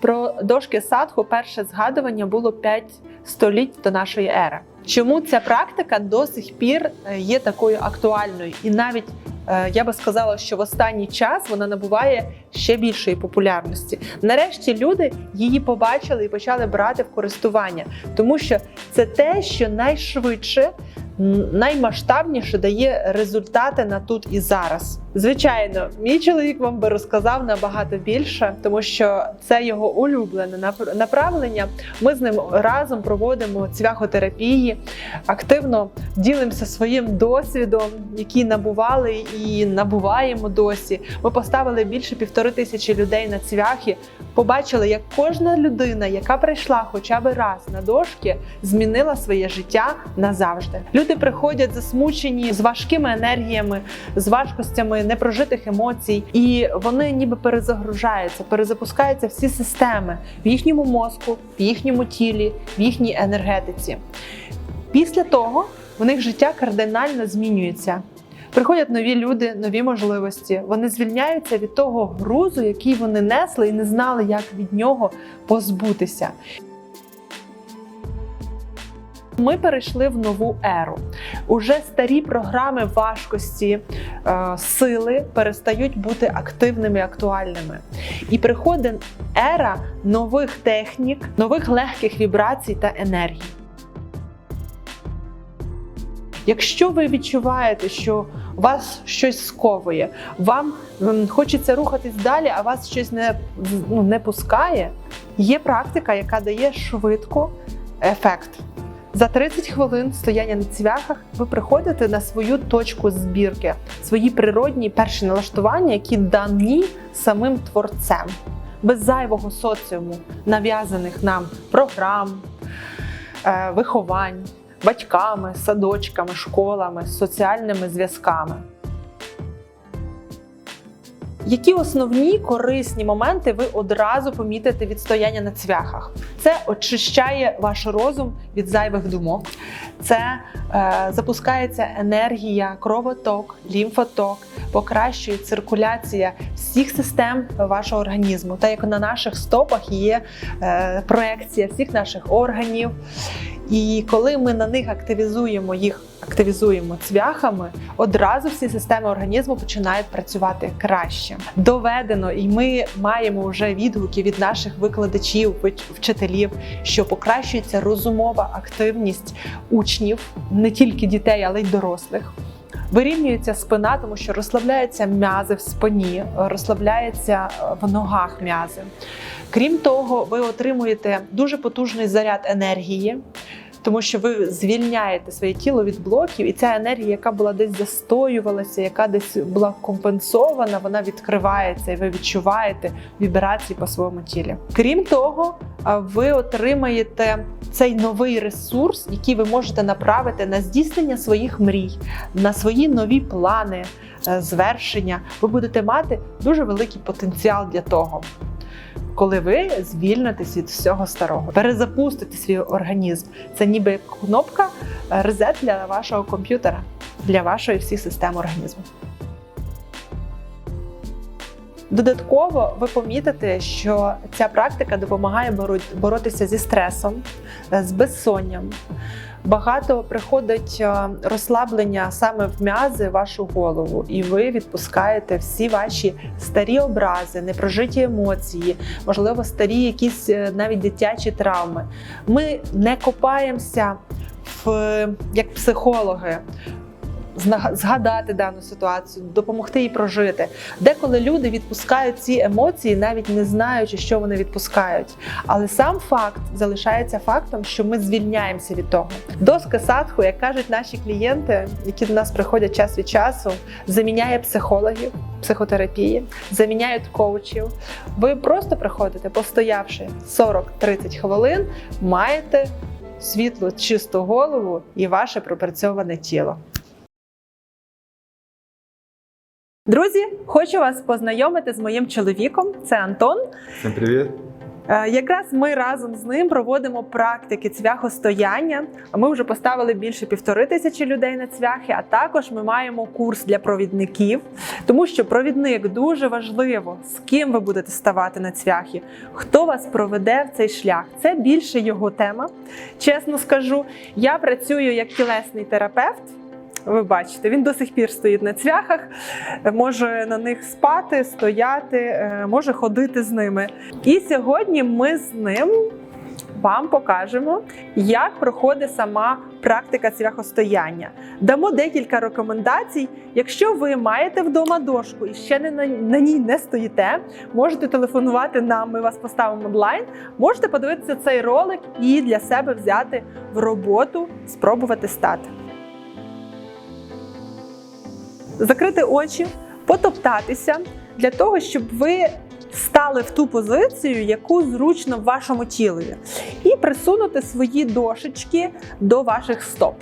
Про дошки садху перше згадування було 5 століть до нашої ери. Чому ця практика до сих пір е, є такою актуальною? І навіть е, я би сказала, що в останній час вона набуває ще більшої популярності. Нарешті люди її побачили і почали брати в користування, тому що це те, що найшвидше, наймасштабніше дає результати на тут і зараз. Звичайно, мій чоловік вам би розказав набагато більше, тому що це його улюблене направлення. Ми з ним разом проводимо цвяхотерапії, активно ділимося своїм досвідом, який набували і набуваємо досі. Ми поставили більше півтори тисячі людей на цвяхи. Побачили, як кожна людина, яка прийшла хоча б раз на дошки, змінила своє життя назавжди. Люди приходять засмучені з важкими енергіями, з важкостями непрожитих емоцій, і вони ніби перезагружаються, перезапускаються всі системи в їхньому мозку, в їхньому тілі, в їхній енергетиці. Після того в них життя кардинально змінюється. Приходять нові люди, нові можливості. Вони звільняються від того грузу, який вони несли, і не знали, як від нього позбутися. Ми перейшли в нову еру. Уже старі програми важкості, е, сили перестають бути активними і актуальними. І приходить ера нових технік, нових легких вібрацій та енергій. Якщо ви відчуваєте, що вас щось сковує, вам хочеться рухатись далі, а вас щось не, ну, не пускає, є практика, яка дає швидко ефект. За 30 хвилин стояння на цвяхах ви приходите на свою точку збірки, свої природні перші налаштування, які дані самим творцем, без зайвого соціуму, нав'язаних нам програм, е, виховань, батьками, садочками, школами, соціальними зв'язками. Які основні корисні моменти ви одразу помітите від стояння на цвяхах? Це очищає ваш розум від зайвих думок, це е, запускається енергія, кровоток, лімфоток, покращує циркуляція всіх систем вашого організму. Та як на наших стопах є е, проекція всіх наших органів. І коли ми на них активізуємо їх, активізуємо цвяхами, одразу всі системи організму починають працювати краще. Доведено, і ми маємо вже відгуки від наших викладачів, вч- вчителів, що покращується розумова активність учнів, не тільки дітей, але й дорослих. Вирівнюється спина, тому що розслабляються м'язи в спині, розслабляються е, в ногах м'язи. Крім того, ви отримуєте дуже потужний заряд енергії, тому що ви звільняєте своє тіло від блоків, і ця енергія, яка була десь застоювалася, яка десь була компенсована, вона відкривається, і ви відчуваєте вібрації по своєму тілі. Крім того, ви отримаєте цей новий ресурс, який ви можете направити на здійснення своїх мрій, на свої нові плани, е, звершення. Ви будете мати дуже великий потенціал для того коли ви звільнитесь від всього старого, перезапустите свій організм. Це ніби кнопка е, резет для вашого комп'ютера, для вашої всіх систем організму. Додатково ви помітите, що ця практика допомагає боро- боротися зі стресом, е, з безсонням. Багато приходить е, розслаблення саме в м'язи, вашу голову, і ви відпускаєте всі ваші старі образи, непрожиті емоції, можливо, старі якісь е, навіть дитячі травми. Ми не копаємося в як психологи. Згадати дану ситуацію, допомогти їй прожити. Деколи люди відпускають ці емоції, навіть не знаючи, що вони відпускають. Але сам факт залишається фактом, що ми звільняємося від того. Доска садху, як кажуть наші клієнти, які до нас приходять час від часу, заміняє психологів, психотерапії, заміняють коучів. Ви просто приходите, постоявши 40-30 хвилин, маєте світлу, чисту голову і ваше пропрацьоване тіло. Друзі, хочу вас познайомити з моїм чоловіком. Це Антон. Всем привет. Е, Якраз ми разом з ним проводимо практики цвяхостояння. Ми вже поставили більше півтори тисячі людей на цвяхи, а також ми маємо курс для провідників, тому що провідник дуже важливо, з ким ви будете ставати на цвяхи, хто вас проведе в цей шлях. Це більше його тема. Чесно скажу, я працюю як тілесний терапевт. Ви бачите, він до сих пір стоїть на цвяхах, може на них спати, стояти, е, може ходити з ними. І сьогодні ми з ним вам покажемо, як проходить сама практика цвяхостояння. Дамо декілька рекомендацій. Якщо ви маєте вдома дошку і ще не на, на ній не стоїте, можете телефонувати нам, ми вас поставимо онлайн. Можете подивитися цей ролик і для себе взяти в роботу, спробувати стати. Закрити очі, потоптатися для того, щоб ви стали в ту позицію, яку зручно в вашому тілові, і присунути свої дошечки до ваших стоп.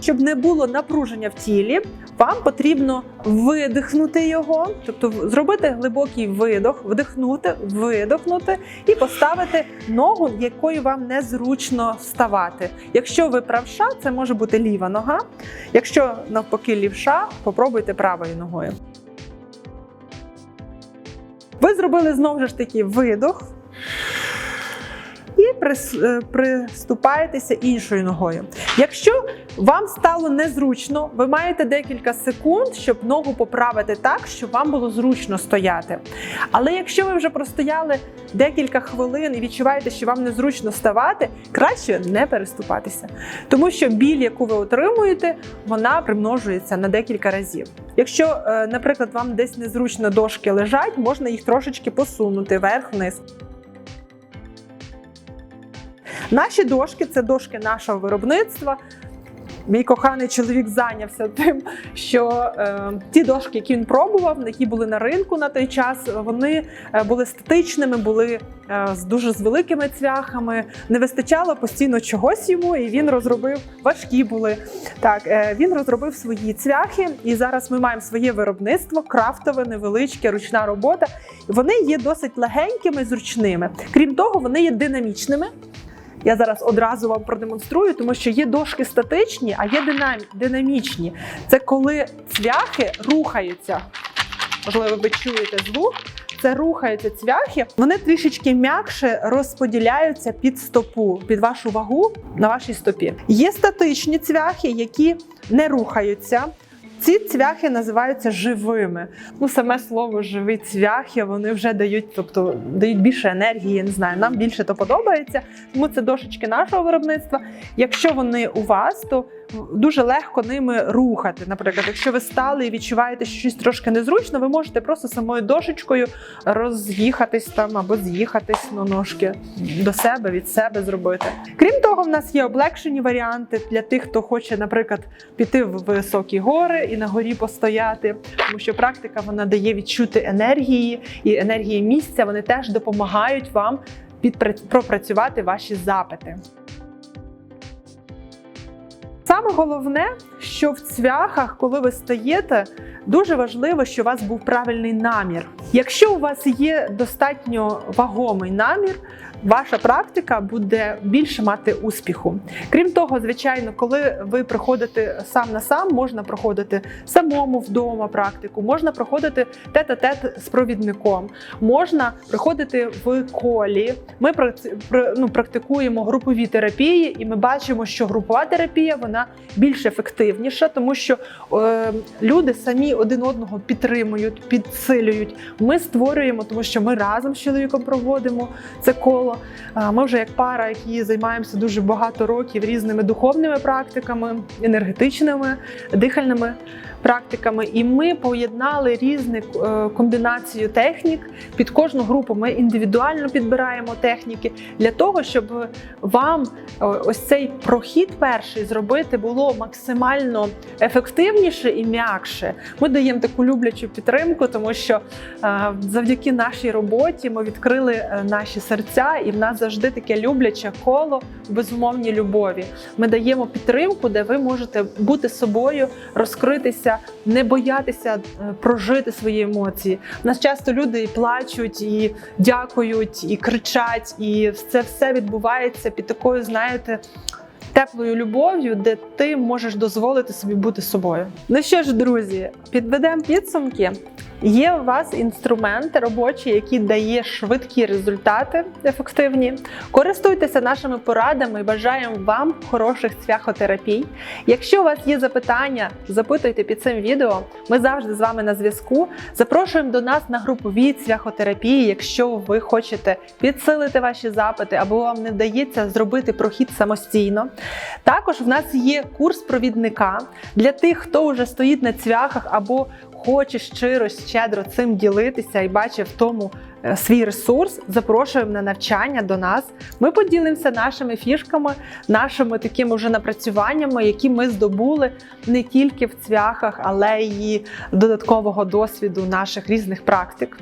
Щоб не було напруження в тілі, вам потрібно видихнути його, тобто зробити глибокий видох, вдихнути, видохнути і поставити ногу, якою вам незручно вставати. Якщо ви правша, це може бути ліва нога. Якщо навпаки лівша, попробуйте правою ногою. Ви зробили знову ж таки видох. І е, приступаєтеся іншою ногою. Якщо вам стало незручно, ви маєте декілька секунд, щоб ногу поправити так, щоб вам було зручно стояти. Але якщо ви вже простояли декілька хвилин і відчуваєте, що вам незручно ставати, краще не переступатися. Тому що біль, яку ви отримуєте, вона примножується на декілька разів. Якщо, е, наприклад, вам десь незручно дошки лежать, можна їх трошечки посунути вверх-вниз. Наші дошки це дошки нашого виробництва. Мій коханий чоловік зайнявся тим, що е, ті дошки, які він пробував, які були на ринку на той час, вони е, були статичними, були е, з дуже з великими цвяхами. Не вистачало постійно чогось йому, і він розробив важкі були. Так, е, він розробив свої цвяхи, і зараз ми маємо своє виробництво, крафтове, невеличке, ручна робота. Вони є досить легенькими, зручними. Крім того, вони є динамічними. Я зараз одразу вам продемонструю, тому що є дошки статичні, а є динам- динамічні. Це коли цвяхи рухаються. Можливо, ви чуєте звук. Це рухаються цвяхи, вони трішечки м'якше розподіляються під стопу, під вашу вагу на вашій стопі. Є статичні цвяхи, які не рухаються. Ці цвяхи називаються живими. Ну, саме слово живі цвяхи вони вже дають, тобто дають більше енергії. Я не знаю, нам більше то подобається. Тому це дошечки нашого виробництва. Якщо вони у вас, то дуже легко ними рухати. Наприклад, якщо ви стали і відчуваєте, що щось трошки незручно, ви можете просто самою дошечкою роз'їхатись там або з'їхатись на ножки до себе, від себе зробити. Крім того, в нас є облегшені варіанти для тих, хто хоче, наприклад, піти в високі гори і на горі постояти, тому що практика вона дає відчути енергії і енергії місця. Вони теж допомагають вам пропрацювати ваші запити. Саме головне, що в цвяхах, коли ви стаєте, дуже важливо, що у вас був правильний намір. Якщо у вас є достатньо вагомий намір, ваша практика буде більше мати успіху. Крім того, звичайно, коли ви приходите сам на сам, можна проходити самому вдома практику, можна проходити тет-а-тет з провідником, можна приходити в колі. Ми ну, практикуємо групові терапії, і ми бачимо, що групова терапія вона більш ефективніша, тому що е, люди самі один одного підтримують, підсилюють. Ми створюємо, тому що ми разом з чоловіком проводимо це коло. Ми вже як пара, які займаємося дуже багато років різними духовними практиками, енергетичними, дихальними практиками, і ми поєднали різні е, комбінацію технік. Під кожну групу ми індивідуально підбираємо техніки для того, щоб вам е, ось цей прохід перший зробити було максимально ефективніше і м'якше. Ми даємо таку люблячу підтримку, тому що е, завдяки нашій роботі ми відкрили наші серця, і в нас завжди таке любляче коло безумовній любові. Ми даємо підтримку, де ви можете бути собою, розкритися вчитися не боятися е, прожити свої емоції. У нас часто люди і плачуть, і дякують, і кричать, і це все відбувається під такою, знаєте. Теплою любов'ю, де ти можеш дозволити собі бути собою. Ну що ж, друзі, підведемо підсумки. Є у вас інструмент робочий, який дає швидкі результати ефективні. Користуйтеся нашими порадами бажаємо вам хороших цвяхотерапій. Якщо у вас є запитання, запитуйте під цим відео. Ми завжди з вами на зв'язку. Запрошуємо до нас на групові цвяхотерапії, якщо ви хочете підсилити ваші запити або вам не вдається зробити прохід самостійно. Також в нас є курс провідника для тих, хто вже стоїть на цвяхах або хоче щиро, щедро цим ділитися і бачить в тому е, свій ресурс. Запрошуємо на навчання до нас. Ми поділимося нашими фішками, нашими такими вже напрацюваннями, які ми здобули не тільки в цвяхах, але й додаткового досвіду наших різних практик.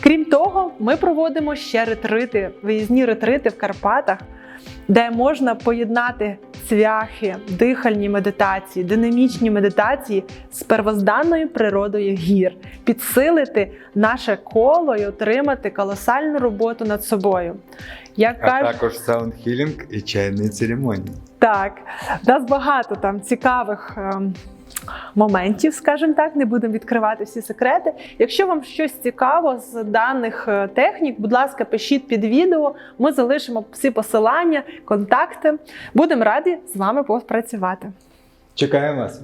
Крім того, ми проводимо ще ретрити, виїзні ретрити в Карпатах де можна поєднати цвяхи, дихальні медитації, динамічні медитації з первозданною природою гір, підсилити наше коло і отримати колосальну роботу над собою. Як А кажуть, також саундхілінг і чайні церемонії. так, нас багато там цікавих. ем, Моментів, скажімо так, не будемо відкривати всі секрети. Якщо вам щось цікаво з даних е, технік, будь ласка, пишіть під відео. Ми залишимо всі посилання, контакти. Будемо раді з вами попрацювати. Чекаємо вас!